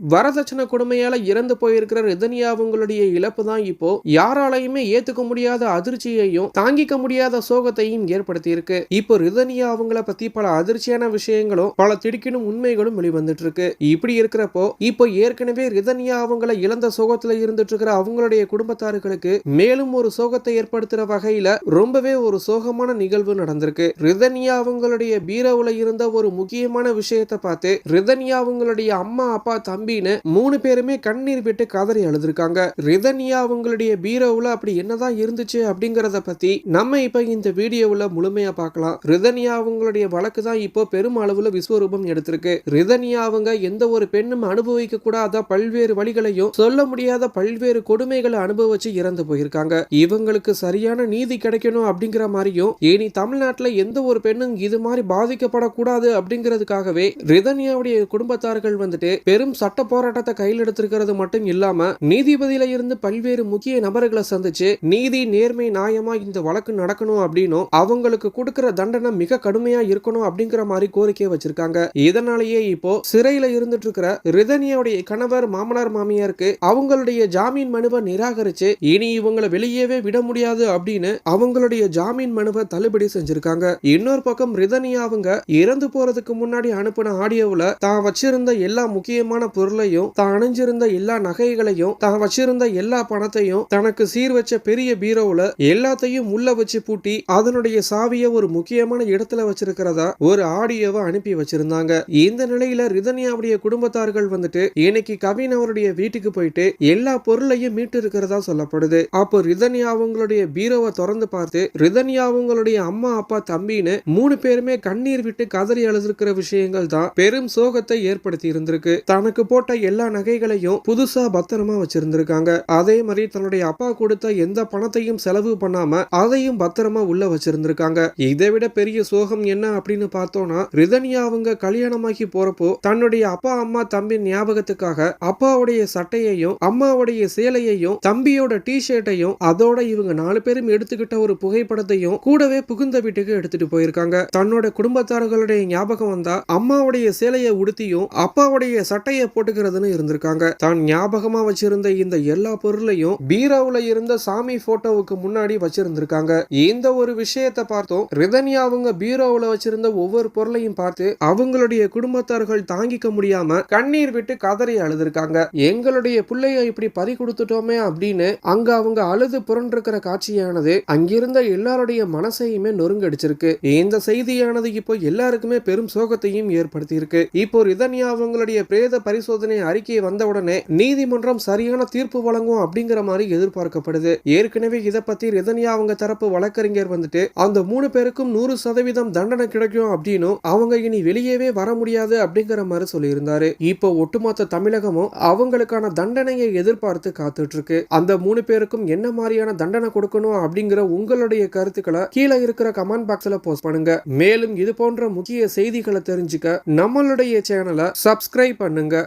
வரதட்சணை கொடுமையால இறந்து போயிருக்கிற ரிதன்யா அவங்களுடைய இழப்பு தான் இப்போ. யாராலையுமே ஏத்துக்க முடியாத அதிர்ச்சியையும் தாங்கிக்க முடியாத சோகத்தையும் ஏற்படுத்தி இருக்கு இப்போ ரிதன்யா அவங்கள பத்தி பல அதிர்ச்சியான விஷயங்களும் பல திடுக்கிடும் உண்மைகளும் வெளிவந்துட்டு இருக்கு இப்படி இருக்கிறப்போ இப்போ ஏற்கனவே ரிதன்யா அவங்கள இழந்த சோகத்துல இருந்துட்டு இருக்கிற அவங்களுடைய குடும்பத்தார்களுக்கு மேலும் ஒரு சோகத்தை ஏற்படுத்துற வகையில ரொம்பவே ஒரு சோகமான நிகழ்வு நடந்திருக்கு. ரிதன்யா அவங்களுடைய பீரோவுல இருந்த ஒரு முக்கியமான விஷயத்தை பார்த்து ரிதன்யா அவங்களுடைய அம்மா அப்பா தம்பின்னு மூணு பேருமே கண்ணீர் விட்டு கதறி அழுதுருக்காங்க. ரிதன்யா அவங்களுடைய பீரோவுல அப்படி என்னதான் இருந்துச்சு அப்படிங்கிறத பத்தி நம்ம இப்ப இந்த வீடியோவில் முழுமையா பார்க்கலாம். ரிதன்யா அவங்களுடைய வழக்கு தான் இப்போ பெரும் அளவுல விஸ்வரூபம் எடுத்திருக்கு. ரிதன்யா அவங்க எந்த ஒரு பெண்ணும் அனுபவிக்க கூடாத பல்வேறு வழிகளையும் சொல்ல முடியாத பல்வேறு கொடுமைகளை அனுபவிச்சு இறந்து போயிருக்காங்க. இவங்களுக்கு சரியான நீதி கிடைக்கணும் அப்படிங்கிற மாதிரியும் இனி தமிழ்நாட்டுல எந்த ஒரு பெண்ணும் இது மாதிரி பாதிக்கப்படக்கூடாது அப்படிங்கிறதுக்காகவே ரிதன்யாவுடைய குடும்பத்தார்கள் வந்துட்டு பெரும் சட்ட போராட்டத்தை கையில் எடுத்திருக்கிறது மட்டும் இல்லாம நீதிபதியில இருந்து பல்வேறு முக்கிய நபர்களை சந்திச்சு நீதி நேர்மை நியாயமா இந்த வழக்கு நடக்கணும் அப்படின்னும் அவங்களுக்கு கொடுக்கிற தண்டனை மிக கடுமையா இருக்கணும் அப்படிங்கிற மாதிரி கோரிக்கை வச்சிருக்காங்க. இதனாலேயே இப்போ சிறையில இருந்துட்டு இருக்கிற ரிதன்யாவுடைய கணவர் மாமனார் மாமியாருக்கு அவங்களுடைய ஜாமீன் மனுவை நிராகரிச்சு இனி இவங்களை வெளியவே விட முடியாது அப்படின்னு அவங்களுடைய ஜாமீன் மனுவை தள்ளுபடி செஞ்சிருக்காங்க. இன்னொரு பக்கம் ரிதனியா அவங்க இறந்து போறதுக்கு முன்னாடி அனுப்பின ஆடியோவில் தான் வச்சிருந்த எல்லா முக்கியமான பொருளையும் தான் அணிஞ்சிருந்த எல்லா நகைகளையும் தான் வச்சிருந்த எல்லா பணத்தையும் தனக்கு சீர் வச்ச பெரிய பீரோவுல எல்லாத்தையும் உள்ள வச்சு பூட்டி அதனுடைய சாவியை ஒரு முக்கியமான இடத்துல வச்சிருக்கிறதா ஒரு ஆடியோவை அனுப்பி வச்சிருந்தாங்க. இந்த நிலையில ரிதன்யாவுடைய குடும்பத்தார்கள் வந்துட்டு இன்னைக்கு கவின் அவருடைய வீட்டுக்கு போயிட்டு எல்லா பொருளையும் மீட்டு இருக்கிறதா சொல்லப்படுது. அப்போ ரிதன்யா அவங்களுடைய பீரோவை திறந்து பார்த்து ரிதன்யா அவங்களுடைய அம்மா அப்பா தம்பின்னு மூணு பேருமே கண்ணீர் விட்டு கதறி அழுதிருக்கிற விஷயங்கள் தான் பெரும் சோகத்தை ஏற்படுத்தி இருந்திருக்கு. தனக்கு போட்ட எல்லா நகைகளையும் புதுசா பத்திரமா வச்சிருந்திருக்காங்க. அதே மாதிரி தன்னுடைய அப்பா கொடுத்த எந்த பணத்தையும் செலவு பண்ணாம அதையும் பத்திரமா உள்ள வச்சிருந்திருக்காங்க. இதை விட பெரிய சோகம் என்ன அப்படின்னு பார்த்தோம்னா ரிதன்யா அவங்க கல்யாணமாகி போறப்போ தன்னுடைய அப்பா அம்மா தம்பி ஞாபகத்துக்காக அப்பாவுடைய சட்டையையும் அம்மாவுடைய சேலையையும் தம்பியோட டி ஷர்ட்டையும் அதோட இவங்க நாலு பேரும் எடுத்துக்கிட்ட ஒரு புகைப்படத்தையும் கூடவே புகுந்த வீட்டுக்கு எடுத்துட்டு போயிருக்காங்க. தன்னோட குடும்பத்தார்களுடைய ஞாபகம் வந்தா அம்மாவுடைய சேலையை உடுத்தியும் அப்பாவுடைய சட்டையை போட்டு போட்டுக்கிறதுன்னு இருந்திருக்காங்க. தான் ஞாபகமா வச்சிருந்த இந்த எல்லா பொருளையும் பீரோவுல இருந்த சாமி போட்டோவுக்கு முன்னாடி வச்சிருந்திருக்காங்க. இந்த ஒரு விஷயத்தை பார்த்தோம். ரிதன்யா அவங்க பீரோவுல வச்சிருந்த ஒவ்வொரு பொருளையும் பார்த்து அவங்களுடைய குடும்பத்தார்கள் தாங்கிக்க முடியாம கண்ணீர் விட்டு கதறி அழுதுருக்காங்க. எங்களுடைய பிள்ளைய இப்படி பறி கொடுத்துட்டோமே அப்படின்னு அங்க அவங்க அழுது புரண்டிருக்கிற காட்சியானது அங்கிருந்த எல்லாருடைய மனசையுமே நொறுங்கடிச்சிருக்கு. இந்த செய்தியானது இப்போ எல்லாருக்குமே பெரும் சோகத்தையும் ஏற்படுத்தி இருக்கு இப்போ ரிதன்யா அவங்களுடைய பிரேத பரிசோதனை அறிக்கை வந்தவுடனே நீதிமன்றம் சரியான தீர்ப்பு வழங்கும் அப்படிங்கிற மாதிரி எதிர்பார்க்கப்படுது. ஏற்கனவே இதை பத்தி ரிதன்யா அவங்க தரப்பு வழக்கறிஞர் வந்துட்டு அந்த மூணு பேருக்கும் நூறு சதவீதம் தண்டனை கிடைக்கும் அப்படின்னும் அவங்க இனி வெளியவே வர முடியாது அப்படிங்கிற மாதிரி சொல்லியிருந்தாரு. இப்போ ஒட்டுமொத்த தமிழகமும் அவங்களுக்கான தண்டனையை எதிர்பார்த்து காத்துட்டு இருக்கு அந்த மூணு பேருக்கும் என்ன மாதிரியான தண்டனை கொடுக்கணும் அப்படிங்கிற உங்களுடைய கருத்துக்களை கீழே இருக்கிற கமெண்ட் பாக்ஸ்ல போஸ்ட் பண்ணுங்க. மேலும் இது போன்ற முக்கிய செய்திகளை தெரிஞ்சுக்க நம்மளுடைய சேனலை சப்ஸ்கிரைப் பண்ணுங்க.